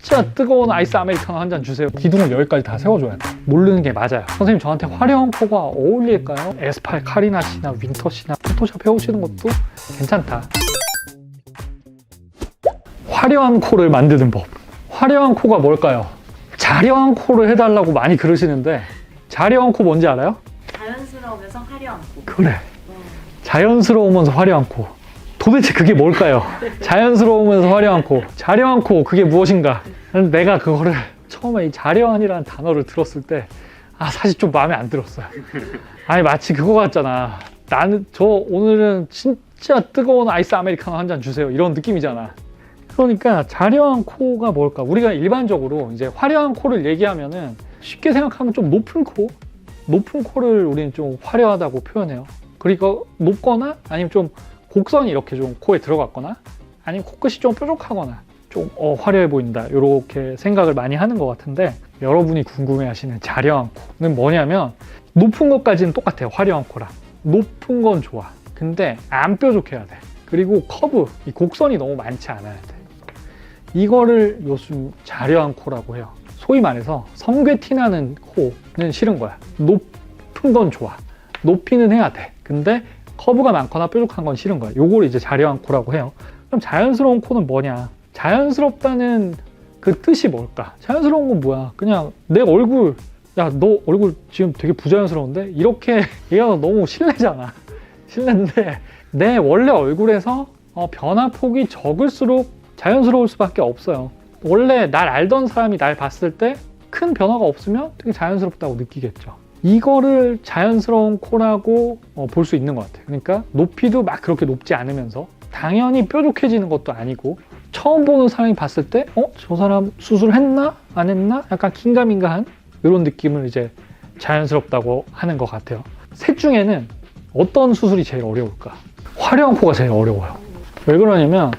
진짜 뜨거운 아이스 아메리카노 한 잔 주세요. 기둥을 여기까지 다 세워줘야 돼. 모르는 게 맞아요. 선생님 저한테 화려한 코가 어울릴까요? 에스팔 카리나 씨나 윈터 씨나 포토샵 해오시는 것도 괜찮다. 화려한 코를 만드는 법. 화려한 코가 뭘까요? 자려한 코를 해달라고 많이 그러시는데 자려한 코 뭔지 알아요? 자연스러우면서 화려한 코. 그래. 자연스러우면서 화려한 코. 도대체 그게 뭘까요? 자연스러우면서 화려한 코. 자려한 코, 그게 무엇인가? 내가 그거를 처음에 이 자려한이라는 단어를 들었을 때, 아, 사실 좀 마음에 안 들었어요. 아니, 마치 그거 같잖아. 나는, 저 오늘은 진짜 뜨거운 아이스 아메리카노 한 잔 주세요. 이런 느낌이잖아. 그러니까 자려한 코가 뭘까? 우리가 일반적으로 이제 화려한 코를 얘기하면은 쉽게 생각하면 좀 높은 코? 높은 코를 우리는 좀 화려하다고 표현해요. 그리고 높거나 아니면 좀 곡선이 이렇게 좀 코에 들어갔거나 아니면 코끝이 좀 뾰족하거나 좀 어, 화려해 보인다. 이렇게 생각을 많이 하는 것 같은데 여러분이 궁금해하시는 자려한 코는 뭐냐면 높은 것까지는 똑같아요 화려한 코랑. 높은 건 좋아. 근데 안 뾰족해야 돼. 그리고 커브 이 곡선이 너무 많지 않아야 돼. 이거를 요즘 자려한 코라고 해요. 소위 말해서 성괴 티 나는 코는 싫은 거야. 높은 건 좋아. 높이는 해야 돼. 근데 커브가 많거나 뾰족한 건 싫은 거야. 요걸 이제 자려한 코라고 해요. 그럼 자연스러운 코는 뭐냐? 자연스럽다는 그 뜻이 뭘까? 자연스러운 건 뭐야? 그냥 내 얼굴, 야, 너 얼굴 지금 되게 부자연스러운데? 이렇게 얘가 너무 실례잖아. 실례인데, 내 원래 얼굴에서 어, 변화 폭이 적을수록 자연스러울 수밖에 없어요. 원래 날 알던 사람이 날 봤을 때 큰 변화가 없으면 되게 자연스럽다고 느끼겠죠. 이거를 자연스러운 코라고 어, 볼 수 있는 것 같아요. 그러니까 높이도 막 그렇게 높지 않으면서 당연히 뾰족해지는 것도 아니고 처음 보는 사람이 봤을 때 어? 저 사람 수술했나? 안 했나? 약간 긴가민가한 이런 느낌을 이제 자연스럽다고 하는 것 같아요. 셋 중에는 어떤 수술이 제일 어려울까? 화려한 코가 제일 어려워요. 왜 그러냐면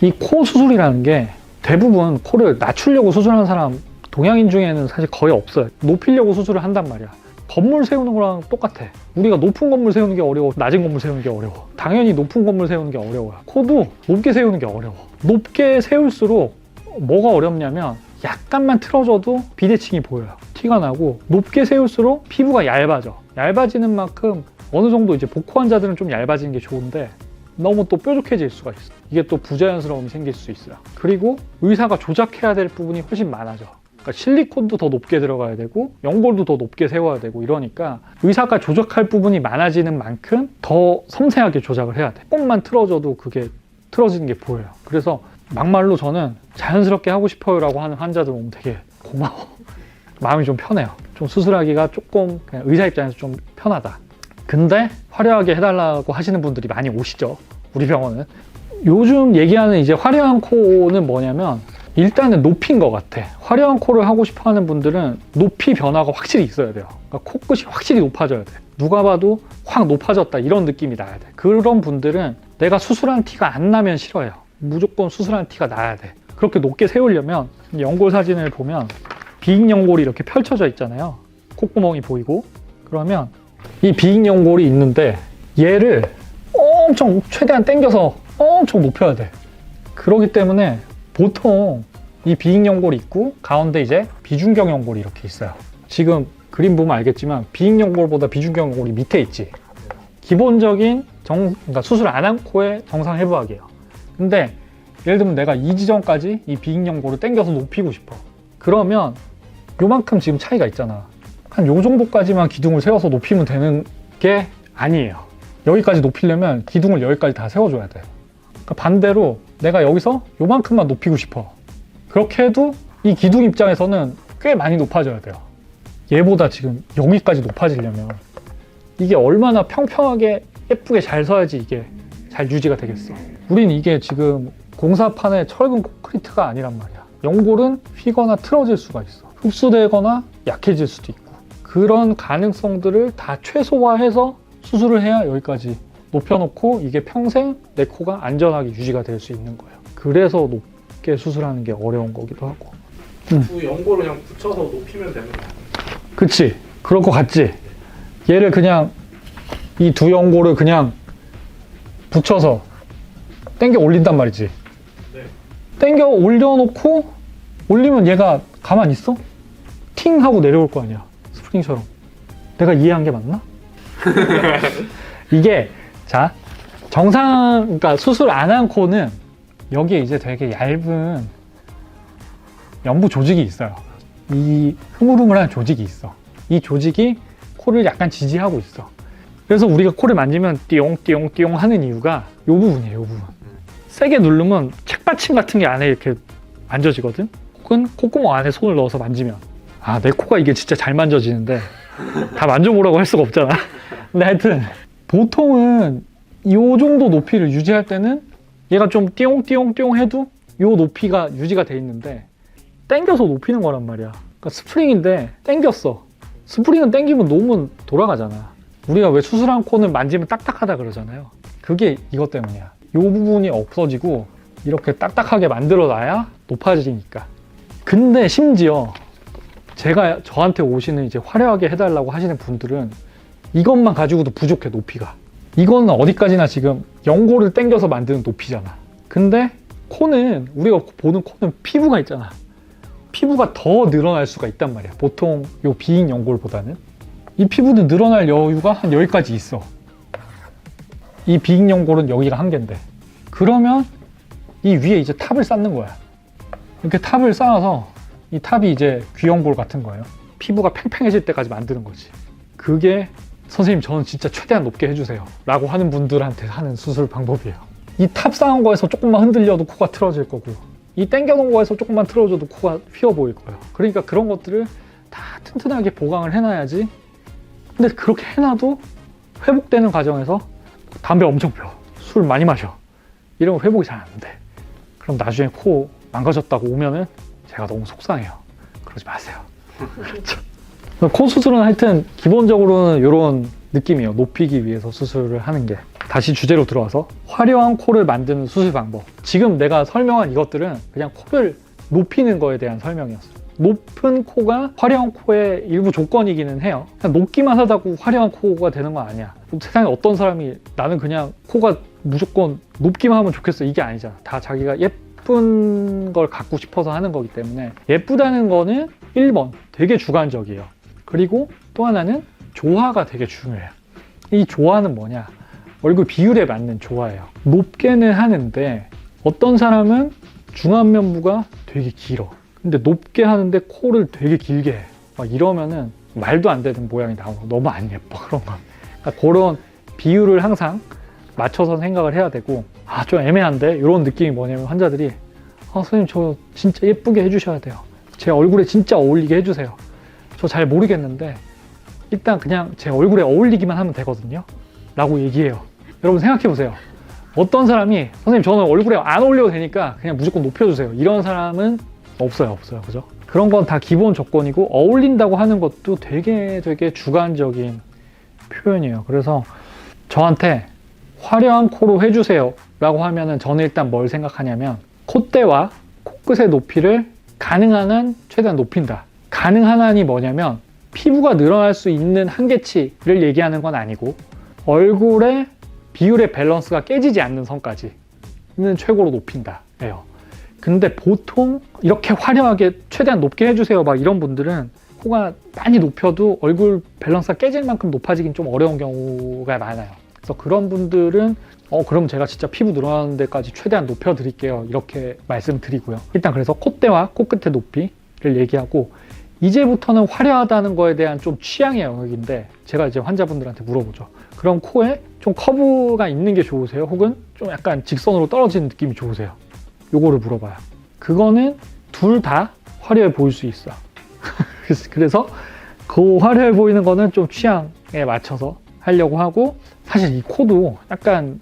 이 코 수술이라는 게 대부분 코를 낮추려고 수술하는 사람 동양인 중에는 사실 거의 없어요. 높이려고 수술을 한단 말이야. 건물 세우는 거랑 똑같아. 우리가 높은 건물 세우는 게 어려워, 낮은 건물 세우는 게 어려워. 당연히 높은 건물 세우는 게 어려워요. 코도 높게 세우는 게 어려워. 높게 세울수록 뭐가 어렵냐면 약간만 틀어져도 비대칭이 보여요. 티가 나고 높게 세울수록 피부가 얇아져. 얇아지는 만큼 어느 정도 이제 복코 환자들은 좀 얇아지는 게 좋은데 너무 또 뾰족해질 수가 있어. 이게 또 부자연스러움이 생길 수 있어요. 그리고 의사가 조작해야 될 부분이 훨씬 많아져. 그러니까 실리콘도 더 높게 들어가야 되고 연골도 더 높게 세워야 되고 이러니까 의사가 조작할 부분이 많아지는 만큼 더 섬세하게 조작을 해야 돼. 조금만 틀어져도 그게 틀어지는 게 보여요. 그래서 막말로 저는 자연스럽게 하고 싶어요라고 하는 환자들 오면 되게 고마워. 마음이 좀 편해요. 좀 수술하기가 조금 의사 입장에서 좀 편하다. 근데 화려하게 해달라고 하시는 분들이 많이 오시죠. 우리 병원은. 요즘 얘기하는 이제 화려한 코는 뭐냐면 일단은 높인 것 같아. 화려한 코를 하고 싶어 하는 분들은 높이 변화가 확실히 있어야 돼요. 그러니까 코끝이 확실히 높아져야 돼. 누가 봐도 확 높아졌다 이런 느낌이 나야 돼. 그런 분들은 내가 수술한 티가 안 나면 싫어요. 무조건 수술한 티가 나야 돼. 그렇게 높게 세우려면 연골 사진을 보면 비익 연골이 이렇게 펼쳐져 있잖아요. 콧구멍이 보이고 그러면 이 비익 연골이 있는데 얘를 엄청 최대한 당겨서 엄청 높여야 돼. 그렇기 때문에 보통 이 비익 연골이 있고 가운데 이제 비중경 연골이 이렇게 있어요. 지금 그림 보면 알겠지만 비익 연골보다 비중경 연골이 밑에 있지. 기본적인 정, 그러니까 수술 안 한 코의 정상 해부학이에요. 근데 예를 들면 내가 이 지점까지 이 비익 연골을 당겨서 높이고 싶어. 그러면 요만큼 지금 차이가 있잖아. 한 요 정도까지만 기둥을 세워서 높이면 되는 게 아니에요. 여기까지 높이려면 기둥을 여기까지 다 세워줘야 돼요. 그러니까 반대로 내가 여기서 요만큼만 높이고 싶어. 그렇게 해도 이 기둥 입장에서는 꽤 많이 높아져야 돼요. 얘보다 지금 여기까지 높아지려면 이게 얼마나 평평하게 예쁘게 잘 서야지 이게 잘 유지가 되겠어. 우린 이게 지금 공사판에 철근 콘크리트가 아니란 말이야. 연골은 휘거나 틀어질 수가 있어. 흡수되거나 약해질 수도 있고. 그런 가능성들을 다 최소화해서 수술을 해야 여기까지 높여놓고 이게 평생 내 코가 안전하게 유지가 될 수 있는 거예요. 그래서 높게 수술하는 게 어려운 거기도 하고. 두 연골을 그냥 붙여서 높이면 되는 거야. 그치? 그럴 것 같지? 얘를 그냥 이 두 연골을 그냥 붙여서 당겨 올린단 말이지. 네. 당겨 올려놓고 올리면 얘가 가만히 있어? 팅 하고 내려올 거 아니야. 스프링처럼. 내가 이해한 게 맞나? 이게 자 정상 그러니까 수술 안 한 코는 여기에 이제 되게 얇은 연부 조직이 있어요. 이 흐물흐물한 조직이 있어. 이 조직이 코를 약간 지지하고 있어. 그래서 우리가 코를 만지면 띠용띠용띠용 하는 이유가 이 부분이에요, 이 부분. 세게 누르면 책받침 같은 게 안에 이렇게 만져지거든? 혹은 콧구멍 안에 손을 넣어서 만지면. 아, 내 코가 이게 진짜 잘 만져지는데 다 만져보라고 할 수가 없잖아. 근데 하여튼 보통은 이 정도 높이를 유지할 때는 얘가 좀 띠용띠용띠용 해도 이 높이가 유지가 돼 있는데 땡겨서 높이는 거란 말이야. 그러니까 스프링인데 땡겼어. 스프링은 땡기면 놓으면 돌아가잖아. 우리가 왜 수술한 코는 만지면 딱딱하다 그러잖아요. 그게 이것 때문이야. 이 부분이 없어지고 이렇게 딱딱하게 만들어 놔야 높아지니까. 근데 심지어 제가 저한테 오시는 이제 화려하게 해달라고 하시는 분들은 이것만 가지고도 부족해 높이가. 이거는 어디까지나 지금 연고를 땡겨서 만드는 높이잖아. 근데 코는 우리가 보는 코는 피부가 있잖아. 피부가 더 늘어날 수가 있단 말이야. 보통 요 비인 연골보다는 이 피부는 늘어날 여유가 한 여기까지 있어. 이 비인 연골은 여기가 한계인데 그러면 이 위에 이제 탑을 쌓는 거야. 이렇게 탑을 쌓아서 이 탑이 이제 귀연골 같은 거예요. 피부가 팽팽해질 때까지 만드는 거지. 그게 선생님 저는 진짜 최대한 높게 해주세요. 라고 하는 분들한테 하는 수술 방법이에요. 이 탑 쌓은 거에서 조금만 흔들려도 코가 틀어질 거고요. 이 땡겨놓은 거에서 조금만 틀어줘도 코가 휘어 보일 거예요. 그러니까 그런 것들을 다 튼튼하게 보강을 해놔야지. 근데 그렇게 해놔도 회복되는 과정에서 담배 엄청 펴. 술 많이 마셔. 이러면 회복이 잘 안 돼. 그럼 나중에 코 망가졌다고 오면은 제가 너무 속상해요. 그러지 마세요. 그렇죠. 코 수술은 하여튼 기본적으로는 이런 느낌이에요. 높이기 위해서 수술을 하는 게. 다시 주제로 들어와서 화려한 코를 만드는 수술 방법. 지금 내가 설명한 이것들은 그냥 코를 높이는 거에 대한 설명이었어요. 높은 코가 화려한 코의 일부 조건이기는 해요. 그냥 높기만 하다고 화려한 코가 되는 건 아니야. 세상에 어떤 사람이 나는 그냥 코가 무조건 높기만 하면 좋겠어. 이게 아니잖아. 다 자기가 예쁜 걸 갖고 싶어서 하는 거기 때문에 예쁘다는 거는 1번 되게 주관적이에요. 그리고 또 하나는 조화가 되게 중요해요. 이 조화는 뭐냐? 얼굴 비율에 맞는 조화예요. 높게는 하는데 어떤 사람은 중안면부가 되게 길어. 근데 높게 하는데 코를 되게 길게 해. 막 이러면은 말도 안 되는 모양이 나오고 너무 안 예뻐 그런 건. 그러니까 그런 비율을 항상 맞춰서 생각을 해야 되고 아 좀 애매한데 이런 느낌이 뭐냐면 환자들이 아 선생님 저 진짜 예쁘게 해주셔야 돼요. 제 얼굴에 진짜 어울리게 해주세요. 저 잘 모르겠는데 일단 그냥 제 얼굴에 어울리기만 하면 되거든요. 라고 얘기해요. 여러분 생각해 보세요. 어떤 사람이 선생님 저는 얼굴에 안 어울려도 되니까 그냥 무조건 높여주세요. 이런 사람은 없어요, 없어요. 그죠? 그런 건 다 기본 조건이고 어울린다고 하는 것도 되게 되게 주관적인 표현이에요. 그래서 저한테 화려한 코로 해주세요. 라고 하면은 저는 일단 뭘 생각하냐면 콧대와 코끝의 높이를 가능한 한 최대한 높인다. 가능한 한이 뭐냐면 피부가 늘어날 수 있는 한계치를 얘기하는 건 아니고 얼굴의 비율의 밸런스가 깨지지 않는 선까지는 최고로 높인다 예요. 근데 보통 이렇게 화려하게 최대한 높게 해주세요 막 이런 분들은 코가 많이 높여도 얼굴 밸런스가 깨질 만큼 높아지긴 좀 어려운 경우가 많아요. 그래서 그런 분들은 어 그럼 제가 진짜 피부 늘어나는 데까지 최대한 높여 드릴게요 이렇게 말씀드리고요. 일단 그래서 콧대와 코끝의 높이를 얘기하고 이제부터는 화려하다는 거에 대한 좀 취향의 영역인데 제가 이제 환자분들한테 물어보죠. 그럼 코에 좀 커브가 있는 게 좋으세요? 혹은 좀 약간 직선으로 떨어지는 느낌이 좋으세요? 요거를 물어봐요. 그거는 둘 다 화려해 보일 수 있어. 그래서 그 화려해 보이는 거는 좀 취향에 맞춰서 하려고 하고 사실 이 코도 약간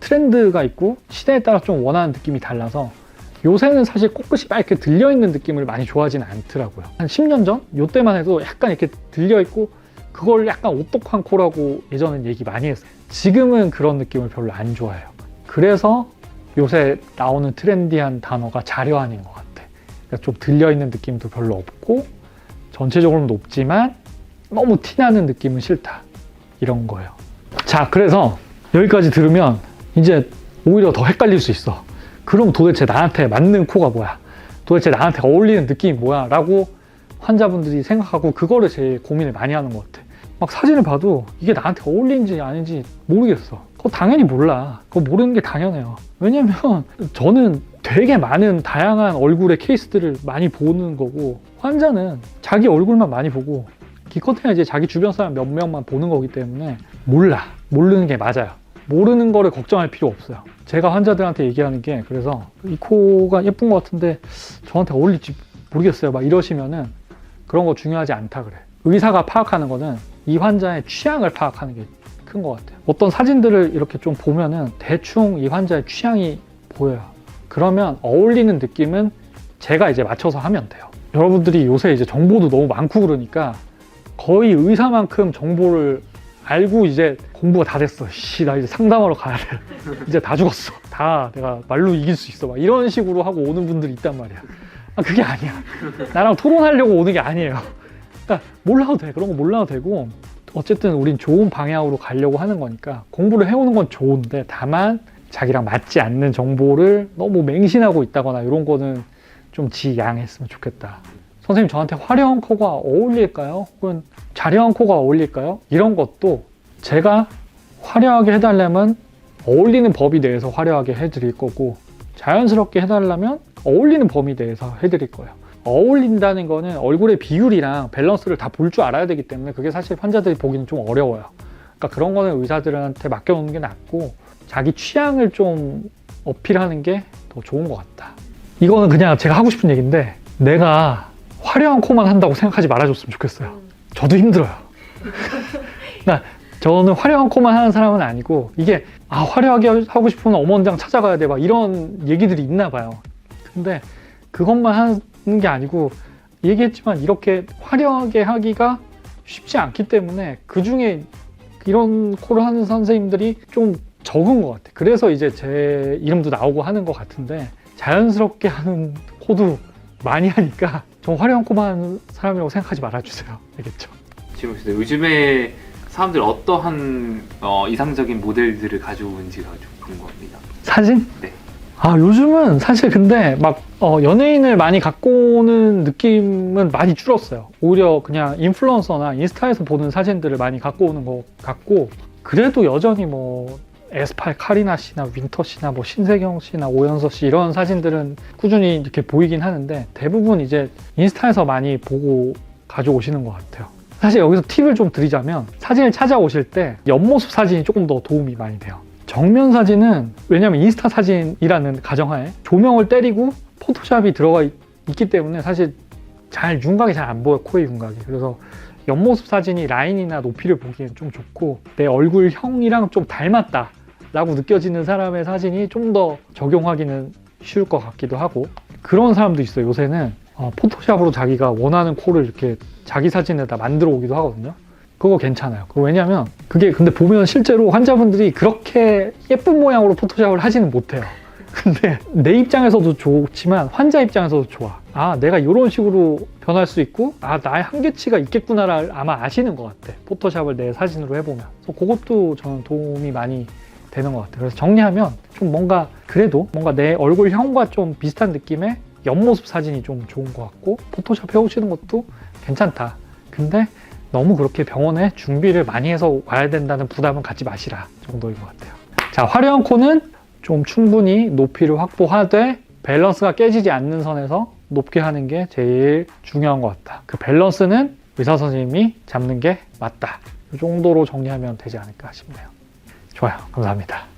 트렌드가 있고 시대에 따라 좀 원하는 느낌이 달라서 요새는 사실 코끝이 막 이렇게 들려있는 느낌을 많이 좋아하지는 않더라고요. 한 10년 전? 요때만 해도 약간 이렇게 들려있고 그걸 약간 오똑한 코라고 예전엔 얘기 많이 했어요. 지금은 그런 느낌을 별로 안 좋아해요. 그래서 요새 나오는 트렌디한 단어가 자려한인 것 같아. 그러니까 좀 들려있는 느낌도 별로 없고 전체적으로는 높지만 너무 티나는 느낌은 싫다. 이런 거예요. 자, 그래서 여기까지 들으면 이제 오히려 더 헷갈릴 수 있어. 그럼 도대체 나한테 맞는 코가 뭐야? 도대체 나한테 어울리는 느낌이 뭐야? 라고 환자분들이 생각하고 그거를 제일 고민을 많이 하는 것 같아. 막 사진을 봐도 이게 나한테 어울리는지 아닌지 모르겠어. 그거 당연히 몰라. 그거 모르는 게 당연해요. 왜냐면 저는 되게 많은 다양한 얼굴의 케이스들을 많이 보는 거고 환자는 자기 얼굴만 많이 보고 기껏해야 이제 자기 주변 사람 몇 명만 보는 거기 때문에 몰라. 모르는 게 맞아요. 모르는 거를 걱정할 필요 없어요. 제가 환자들한테 얘기하는 게 그래서 이 코가 예쁜 것 같은데 저한테 어울릴지 모르겠어요. 막 이러시면은 그런 거 중요하지 않다 그래. 의사가 파악하는 거는 이 환자의 취향을 파악하는 게 큰 것 같아요. 어떤 사진들을 이렇게 좀 보면은 대충 이 환자의 취향이 보여요. 그러면 어울리는 느낌은 제가 이제 맞춰서 하면 돼요. 여러분들이 요새 이제 정보도 너무 많고 그러니까 거의 의사만큼 정보를 알고 이제 공부가 다 됐어. 씨, 나 이제 상담하러 가야 돼. 이제 다 죽었어. 다 내가 말로 이길 수 있어. 막 이런 식으로 하고 오는 분들이 있단 말이야. 아, 그게 아니야. 나랑 토론하려고 오는 게 아니에요. 그러니까 몰라도 돼. 그런 거 몰라도 되고 어쨌든 우린 좋은 방향으로 가려고 하는 거니까 공부를 해오는 건 좋은데 다만 자기랑 맞지 않는 정보를 너무 맹신하고 있다거나 이런 거는 좀 지양했으면 좋겠다. 선생님 저한테 화려한 코가 어울릴까요? 혹은 자려한 코가 어울릴까요? 이런 것도 제가 화려하게 해달라면 어울리는 범위 내에서 화려하게 해드릴 거고 자연스럽게 해달라면 어울리는 범위 내에서 해드릴 거예요. 어울린다는 거는 얼굴의 비율이랑 밸런스를 다 볼 줄 알아야 되기 때문에 그게 사실 환자들이 보기는 좀 어려워요. 그러니까 그런 거는 의사들한테 맡겨놓는 게 낫고 자기 취향을 좀 어필하는 게 더 좋은 것 같다. 이거는 그냥 제가 하고 싶은 얘기인데 내가 화려한 코만 한다고 생각하지 말아줬으면 좋겠어요. 저도 힘들어요. 그러니까 저는 화려한 코만 하는 사람은 아니고 이게 아 화려하게 하고 싶으면 엄원장 찾아가야 돼 막 이런 얘기들이 있나 봐요. 근데 그것만 하는 게 아니고 얘기했지만 이렇게 화려하게 하기가 쉽지 않기 때문에 그 중에 이런 코를 하는 선생님들이 좀 적은 것 같아. 그래서 이제 제 이름도 나오고 하는 것 같은데 자연스럽게 하는 코도 많이 하니까 좀 화려한 하는 사람이라고 생각하지 말아주세요. 알겠죠? 보세요. 요즘에 사람들 어떠한 어, 이상적인 모델들을 가져오는지가 좀 궁금합니다. 사진? 네. 아 요즘은 사실 근데 막 어, 연예인을 많이 갖고 오는 느낌은 많이 줄었어요. 오히려 그냥 인플루언서나 인스타에서 보는 사진들을 많이 갖고 오는 것 같고 그래도 여전히 뭐 에스팔 카리나 씨나 윈터 씨나 뭐 신세경 씨나 오연서 씨 이런 사진들은 꾸준히 이렇게 보이긴 하는데 대부분 이제 인스타에서 많이 보고 가져오시는 것 같아요. 사실 여기서 팁을 좀 드리자면 사진을 찾아오실 때 옆모습 사진이 조금 더 도움이 많이 돼요. 정면 사진은 왜냐면 인스타 사진이라는 가정하에 조명을 때리고 포토샵이 들어가 있, 기 때문에 사실 잘 윤곽이 잘 안 보여 코의 윤곽이 그래서 옆모습 사진이 라인이나 높이를 보기엔 좀 좋고 내 얼굴형이랑 좀 닮았다 라고 느껴지는 사람의 사진이 좀 더 적용하기는 쉬울 것 같기도 하고 그런 사람도 있어요 요새는 어, 포토샵으로 자기가 원하는 코를 이렇게 자기 사진에다 만들어 오기도 하거든요 그거 괜찮아요. 그거 왜냐면 그게 근데 보면 실제로 환자분들이 그렇게 예쁜 모양으로 포토샵을 하지는 못해요. 근데 내 입장에서도 좋지만 환자 입장에서도 좋아. 아, 내가 이런 식으로 변할 수 있고, 아, 나의 한계치가 있겠구나를 아마 아시는 것 같아. 포토샵을 내 사진으로 해보면. 그래서 그것도 저는 도움이 많이 되는 것 같아요. 그래서 정리하면 좀 뭔가 그래도 뭔가 내 얼굴형과 좀 비슷한 느낌의 옆모습 사진이 좀 좋은 것 같고, 포토샵 해오시는 것도 괜찮다. 근데 너무 그렇게 병원에 준비를 많이 해서 와야 된다는 부담은 갖지 마시라 정도인 것 같아요. 자, 화려한 코는 좀 충분히 높이를 확보하되 밸런스가 깨지지 않는 선에서 높게 하는 게 제일 중요한 것 같다. 그 밸런스는 의사 선생님이 잡는 게 맞다. 이 정도로 정리하면 되지 않을까 싶네요. 좋아요. 감사합니다.